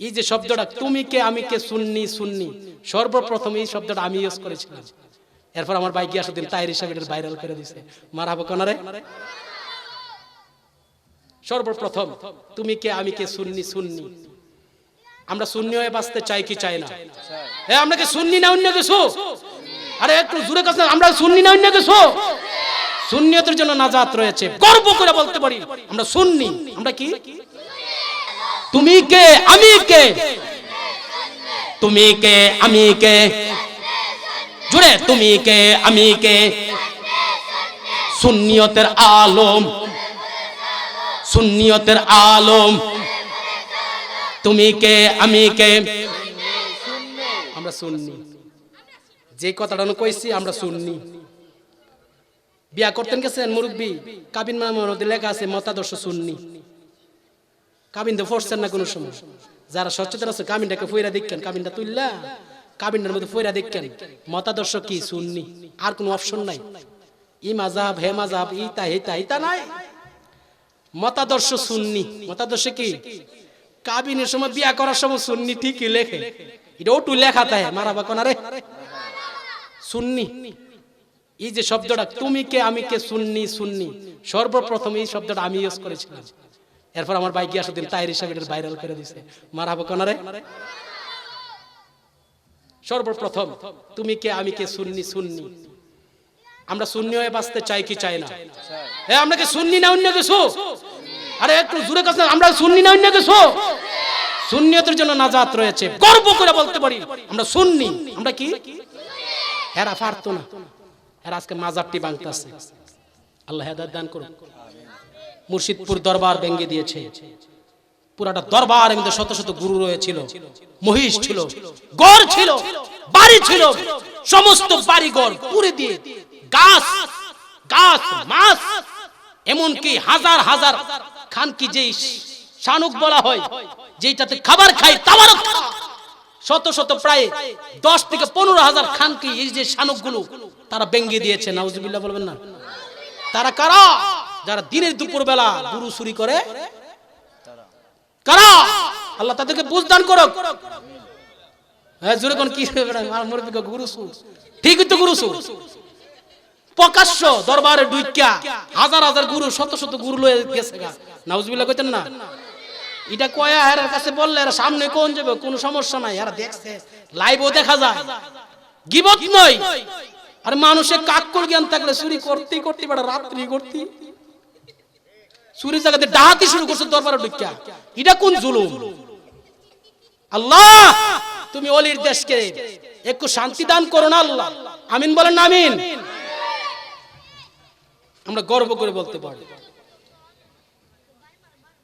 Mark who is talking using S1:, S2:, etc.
S1: এই যে শব্দটা, তুমি কে, আমি কে শুননি শুননি সর্বপ্রথম এই শব্দটা আমি ইউজ করেছিলাম। এরপর আমার বাইক গিয়ে দিন তাইর হিসাবে এটা ভাইরাল করে দিছে। মারাবো কনারে? সর্বপ্রথম, তুমি কে, আমি কে শুননি শুননি আমরা শূন্য হয়ে বাঁচতে চাই কি চাই না? হ্যাঁ আমরা কি শুননি না অন্য কিছু? আরে, একটু জোরে কাছে আমরা শুননি না অন্য কিছু? শূন্যতের জন্য নাজাত রয়েছে। গর্ব করে বলতে পারি, আমরা শুননি আমরা কি? তুমি কে? আমি কে? তুমি কে? আমি কে? জুড়ে তুমি কে? আমি কে? সুন্নিয়তের আলম। সুন্নিয়তের আলম। তুমি কে? আমি কে? আমরা শুননি যে কথাটা কইছি, আমরা শুননি বিয়া করতেন গেছেন মুরব্বী। কাবিন মামুর লেখা আছে মতাদর্শ শুননি কাবিন তো ফোরছেন না কোনো সময়। যারা সচেতন আছে, কাবিনটাকে ফইরা দেখেন, কাবিনটা তুললা কাবিনটার মধ্যে ফইরা দেখেন, মতাদর্শ কি শুননি আর কোনো অপশন নাই। ই মাজাব হে মাজাব ইতা, হেতা ইতা নাই। মতাদর্শ শুননি মতাদর্শ কি? কাবিনের সময় বিয়া করার সময় শুননি ঠিকই লেখে। এটা ওটু লেখা তাই মারা মারাবা কোনারে শুননি এই যে শব্দটা, তুমি কে, আমি কে শুননি শুননি সর্বপ্রথম এই শব্দটা আমি ইউজ করেছিলাম। এরপর আমার বাইক গিয়ে দিন তাইর হিসাবে এটা ভাইরাল করে দিছে। মারাবো কোনারে? সর্বপ্রথম, তুমি কে, আমি কে শুননি শুননি আমরা শূন্য হয়ে বাঁচতে চাই কি চাই না? হ্যাঁ আমরা কি শুননি না অন্য কিছু? আরে, একটু জুড়ে কাছে আমরা শুননি না অন্য কিছু? শূন্যতের জন্য নাজাত রয়েছে। গর্ব করে বলতে পারি, আমরা শুননি আমরা কি? হেরা পারতো না। হেরা আজকে মাজারটি বাংতাছে আল্লাহ হেদায়ত দান করুন মুর্শিদপুর দরবার ভেঙে দিয়েছে। পুরাটা দরবার মধ্যে শত শত গুরু রয়েছিল, মহিষ ছিল, গড় ছিল, বাড়ি ছিল, সমস্ত বাড়ি গড় পুরে দিয়ে গাছ গাছ, মাছ, এমনকি হাজার হাজার খান কি যেই শানুক বলা হয় যেটাতে খাবার খাই তাবারও খা। শত শত প্রায় দশ থেকে পনেরো হাজার খান কি এই যে শানুকগুলো তারা ব্যঙ্গে দিয়েছে। নাউজুবিল্লাহ বলবেন না? তারা কারা? যারা দিনের দুপুর বেলা গুরু চুরি করে, কারা? আল্লাহ তাদেরকে বুঝদান করুক। হ্যাঁ কি? ঠিকই তো প্রকাশ্য দরবারে হাজার হাজার গুরু, শত শত গুরু না? এটা কয়া কাছে সামনে কোন যাবে? কোনো সমস্যা নাই। দেখছে লাইভও দেখা যায়। গিবত নয়। আর মানুষের কাক্কর জ্ঞান থাকলে চুরি করতেই করতে পারে রাত্রি করতে চুরি জায়গাতে ডাহাতি শুরু করছে দরবারে ঢুকিয়া। এটা কোন জুলুম? আল্লাহ, তুমি অলির দেশকে একটু শান্তি দান করো না আল্লাহ। আমিন বলেন আমিন। আমরা গর্ব করে বলতে পারি।